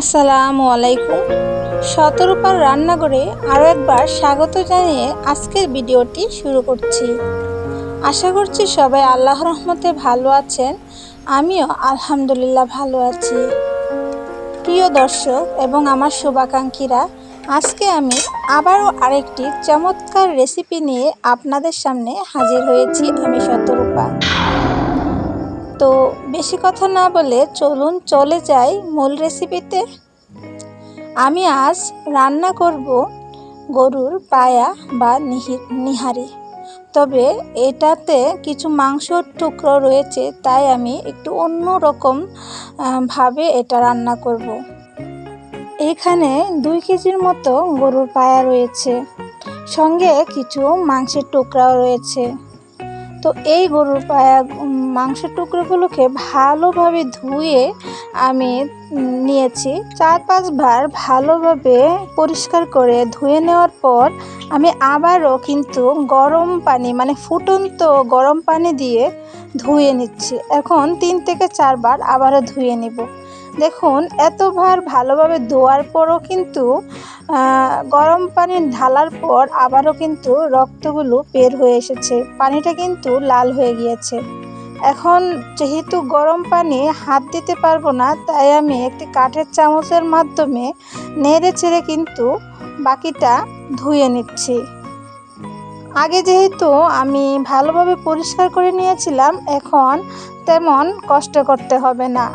আসসালামু আলাইকুম। শতরূপার রান্নাঘরে আরও একবার স্বাগত জানিয়ে আজকের ভিডিওটি শুরু করছি। আশা করছি সবাই আল্লাহ রহমতে ভালো আছেন। আমিও আলহামদুলিল্লাহ ভালো আছি। প্রিয় দর্শক এবং আমার শুভাকাঙ্ক্ষীরা, আজকে আমি আবারও আরেকটি চমৎকার রেসিপি নিয়ে আপনাদের সামনে হাজির হয়েছি আমি শতরূপা। তো বেশি কথা না বলে চলুন চলে যাই মূল রেসিপিতে আমি আজ রান্না করব গরুর পায়া বা নিহি, নিহারি। তবে এটাতে কিছু মাংসর টুকরো রয়েছে, তাই আমি একটু অন্য রকম ভাবে এটা রান্না করব। এখানে দুই কেজির মতো গরুর পায়া রয়েছে। সঙ্গে কিছু মাংসের টুকরাও রয়েছে। তো এই গরুর পায়া মাংসের টুকরোগুলোকে ভালোভাবে ধুয়ে আমি নিয়েছি। চার পাঁচবার ভালোভাবে পরিষ্কার করে ধুয়ে নেওয়ার পর আমি আবারও কিন্তু গরম পানি মানে ফুটন্ত গরম পানি দিয়ে ধুয়ে নিচ্ছি। এখন তিন থেকে চারবার আবারও ধুয়ে নেব। দেখুন এতবার ভালোভাবে ধোয়ার পরও কিন্তু গরম পানি ঢালার পর আবারও কিন্তু রক্তগুলো বের হয়ে এসেছে। পানিটা কিন্তু লাল হয়ে গিয়েছে। এখন যেহেতু গরম পানি হাত দিতে পারব না, তাই আমি একটি কাঠের চামচের মাধ্যমে নেড়ে চেড়ে কিন্তু বাকিটা ধুয়ে নিচ্ছি। আগে যেহেতু আমি ভালোভাবে পরিষ্কার করে নিয়েছিলাম, এখন তেমন কষ্ট করতে হবে না।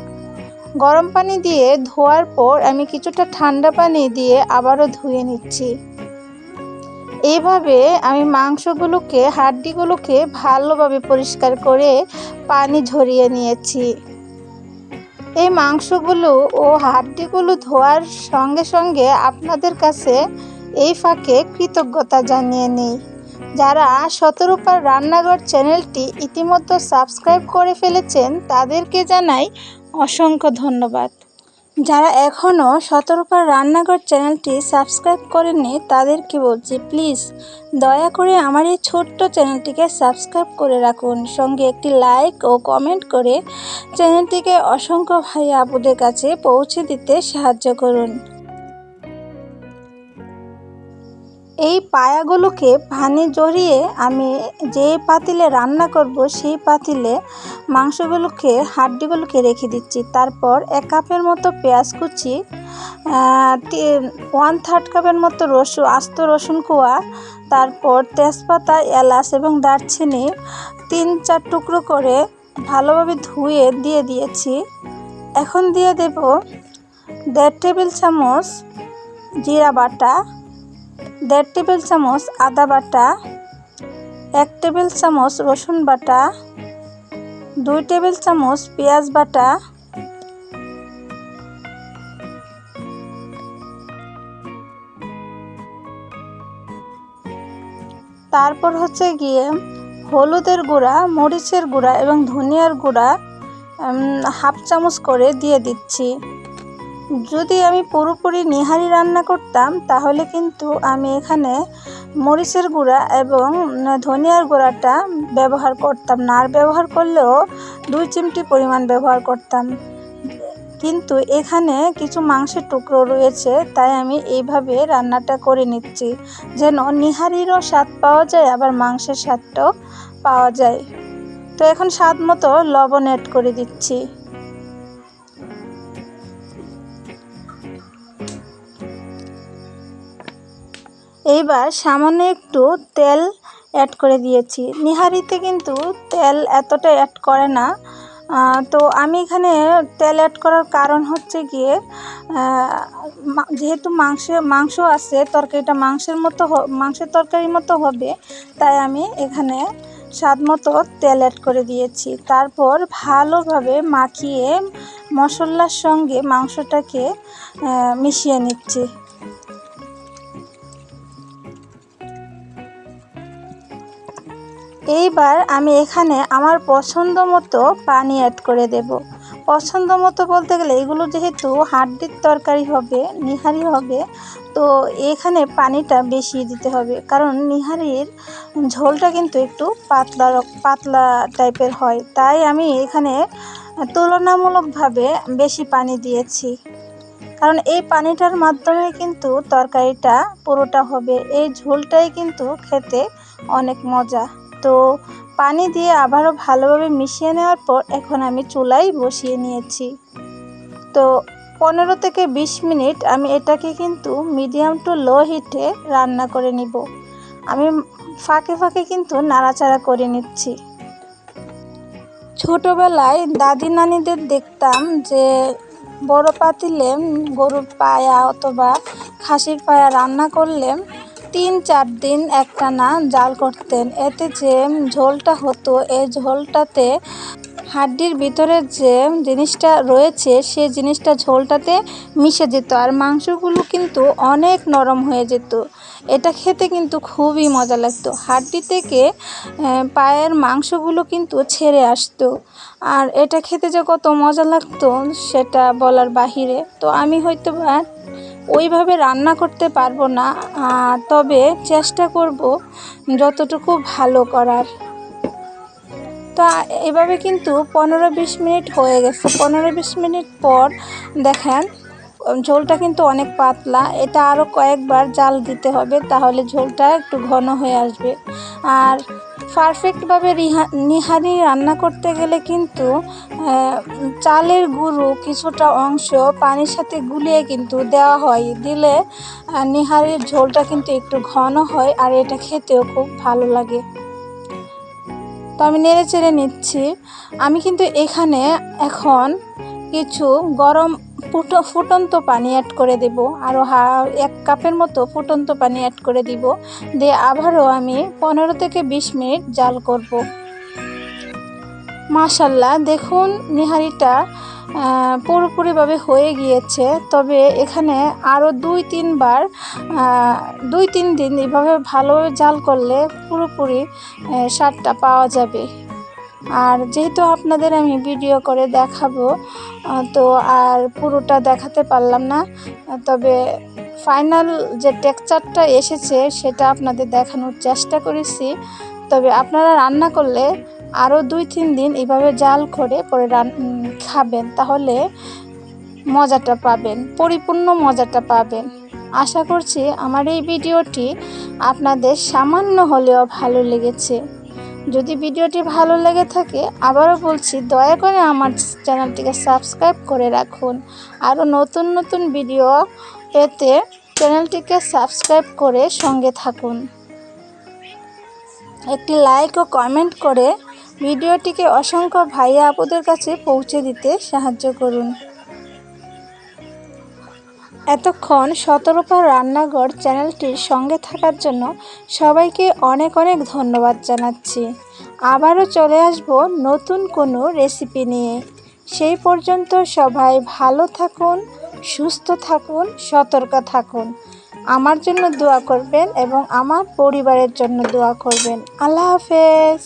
গরম পানি দিয়ে ধোয়ার পর আমি কিছুটা ঠান্ডা পানি দিয়ে আবারও ধুয়ে নিচ্ছি। এইভাবে আমি মাংসগুলোকে, হাড্ডিগুলোকে ভালোভাবে পরিষ্কার করে পানি ঝরিয়ে নিয়েছি। এই মাংসগুলো ও হাড্ডিগুলো ধোয়ার সঙ্গে সঙ্গে আপনাদের কাছে এই ফাঁকে কৃতজ্ঞতা জানিয়ে নিই। যারা শতরূপার রান্নাঘর চ্যানেলটি ইতিমধ্যে সাবস্ক্রাইব করে ফেলেছেন, তাদেরকে জানাই অসংখ্য ধন্যবাদ। যারা এখনও সতর্কার রান্নাঘর চ্যানেলটি সাবস্ক্রাইব করেননি, তাদেরকে বলছি, প্লিজ দয়া করে আমার এই ছোট্ট চ্যানেলটিকে সাবস্ক্রাইব করে রাখুন। সঙ্গে একটি লাইক ও কমেন্ট করে চ্যানেলটিকে অসংখ্য ভাই আপুদের কাছে পৌঁছে দিতে সাহায্য করুন। এই পায়াগুলোকে পানি জড়িয়ে আমি যে পাতিলে রান্না করব, সেই পাতিলে মাংসগুলোকে, হাড্ডিগুলোকে রেখে দিচ্ছি। তারপর এক কাপের মতো পেঁয়াজ কুচি ওয়ান থার্ড কাপের মতো রসুন আস্ত রসুন কোয়া, তারপর তেজপাতা, এলাচ এবং দারচিনি তিন চার টুকরো করে ভালোভাবে ধুয়ে দিয়ে দিয়েছি। এখন দিয়ে দেব দেড় টেবিল চামচ জিরা বাটা দেড় টেবিল চামচ আদা বাটা, এক টেবিল চামচ রসুন বাটা, দুই টেবিল চামচ পেঁয়াজ বাটা, তারপর হচ্ছে গিয়ে হলুদের গুঁড়া, মরিচের গুঁড়া এবং ধনিয়ার গুঁড়া হাফ চামচ করে দিয়ে দিচ্ছি। যদি আমি পুরোপুরি নিহারি রান্না করতাম, তাহলে কিন্তু আমি এখানে মরিচের গুঁড়া এবং ধনিয়ার গুঁড়াটা ব্যবহার করতাম না। আর ব্যবহার করলেও দুই চিমটি পরিমাণ ব্যবহার করতাম। কিন্তু এখানে কিছু মাংসের টুকরো রয়েছে, তাই আমি এইভাবে রান্নাটা করে নিচ্ছি। যেন নিহারিরও স্বাদ পাওয়া যায়, আবার মাংসের স্বাদটাও পাওয়া যায়। তো এখন স্বাদ মতো লবণ অ্যাড করে দিচ্ছি। এইবার সামান্য একটু তেল অ্যাড করে দিয়েছি। নিহারিতে কিন্তু তেল এতটা অ্যাড করে না। তো আমি এখানে তেল অ্যাড করার কারণ হচ্ছে গিয়ে যেহেতু মাংস মাংস আছে, তরকারিটা মাংসের মতো মাংসের তরকারির মতো হবে, তাই আমি এখানে স্বাদ মতো তেল অ্যাড করে দিয়েছি। তারপর ভালোভাবে মাখিয়ে মশলার সঙ্গে মাংসটাকে মিশিয়ে নিচ্ছি। এইবার আমি এখানে আমার পছন্দ মতো পানি অ্যাড করে দেব। পছন্দ মতো বলতে গেলে এগুলো যেহেতু হাড্ডির তরকারি হবে, নিহারি হবে, তো এখানে পানিটা বেশি দিতে হবে। কারণ নিহারির ঝোলটা কিন্তু একটু পাতলা পাতলা টাইপের হয়। তাই আমি এখানে তুলনামূলকভাবে বেশি পানি দিয়েছি। কারণ এই পানিটার মাধ্যমে কিন্তু তরকারিটা পুরোটা হবে। এই ঝোলটাই কিন্তু খেতে অনেক মজা। তো পানি দিয়ে আবারও ভালোভাবে মিশিয়ে নেওয়ার পর এখন আমি চুলায় বসিয়ে নিয়েছি। তো পনেরো থেকে বিশ মিনিট আমি এটাকে কিন্তু মিডিয়াম টু লো হিটে রান্না করে নিব। আমি ফাঁকে ফাঁকে কিন্তু নাড়াচাড়া করে নিচ্ছি। ছোটোবেলায় দাদি নানিদের দেখতাম যে বড় পাতিলে গরুর পায়া অথবা খাসির পায়া রান্না করলে তিন চার দিন একটানা জাল করতেন। এতে যে ঝোলটা হতো এই ঝোলটাতে হাড্ডির ভিতরে যে জিনিসটা রয়েছে সে জিনিসটা ঝোলটাতে মিশে যেত। আর মাংসগুলো কিন্তু অনেক নরম হয়ে যেত। এটা খেতে কিন্তু খুবই মজা লাগতো। হাড্ডি থেকে পায়ের মাংসগুলো কিন্তু ছেড়ে আসতো। আর এটা খেতে যে কত মজা লাগতো, সেটা বলার বাহিরে। তো আমি হয়তো বা ওইভাবে রান্না করতে পারব না। তবে চেষ্টা করব যতটুকু ভালো করার। তো এভাবে কিন্তু পনেরো বিশ মিনিট হয়ে গেছে। পনেরো বিশ মিনিট পর দেখেন ঝোলটা কিন্তু অনেক পাতলা। এটা আরও কয়েকবার জাল দিতে হবে, তাহলে ঝোলটা একটু ঘন হয়ে আসবে। আর পারফেক্টভাবে রিহা, নিহারি রান্না করতে গেলে কিন্তু চালের গুঁড়ো কিছুটা অংশ পানির সাথে গুলিয়ে কিন্তু দেওয়া হয়। দিলে নিহারির ঝোলটা কিন্তু একটু ঘন হয়, আর এটা খেতেও খুব ভালো লাগে। তো আমি নেড়ে চেড়ে নিচ্ছি। আমি কিন্তু এখানে এখন কিছু গরম ফুটো, ফুটন্ত পানি অ্যাড করে দেব। আরও হা, এক কাপের মতো ফুটন্ত পানি অ্যাড করে দিব। দিয়ে আবারও আমি পনেরো থেকে বিশ মিনিট জাল করব। মাশাল্লাহ, দেখুন, নিহারিটা পুরোপুরিভাবে হয়ে গিয়েছে। তবে এখানে আরও দুই, তিনবার দুই, তিন দিন এভাবে ভালোভাবে জাল করলে পুরোপুরি স্বাদটা পাওয়া যাবে। আর যেহেতু আপনাদের আমি ভিডিও করে দেখাবো তো আর পুরোটা দেখাতে পারলাম না, তবে ফাইনাল যে টেক্সচারটা এসেছে সেটা আপনাদের দেখানোর চেষ্টা করেছি। তবে আপনারা রান্না করলে আরও দুই তিন দিন এভাবে জাল করে পরে রান খাবেন, তাহলে মজাটা পাবেন, পরিপূর্ণ মজাটা পাবেন। আশা করছি আমার এই ভিডিওটি আপনাদের সামান্য হলেও ভালো লেগেছে। যদি ভিডিওটি ভালো লেগে থাকে, আবারও বলছি, দয়া করে আমার চ্যানেলটিকে সাবস্ক্রাইব করে রাখুন। আরও নতুন নতুন ভিডিও পেতে চ্যানেলটিকে সাবস্ক্রাইব করে সঙ্গে থাকুন। একটি লাইক ও কমেন্ট করে ভিডিওটিকে অসংখ্য ভাইয়া আপুদের কাছে পৌঁছে দিতে সাহায্য করুন। এতক্ষণ সতর্কতা রান্নাঘর চ্যানেলটির সঙ্গে থাকার জন্য সবাইকে অনেক অনেক ধন্যবাদ জানাচ্ছি। আবারও চলে আসব নতুন কোনো রেসিপি নিয়ে। সেই পর্যন্ত সবাই ভালো থাকুন, সুস্থ থাকুন, সতর্ক থাকুন। আমার জন্য দোয়া করবেন এবং আমার পরিবারের জন্য দোয়া করবেন। আল্লাহ হাফেজ।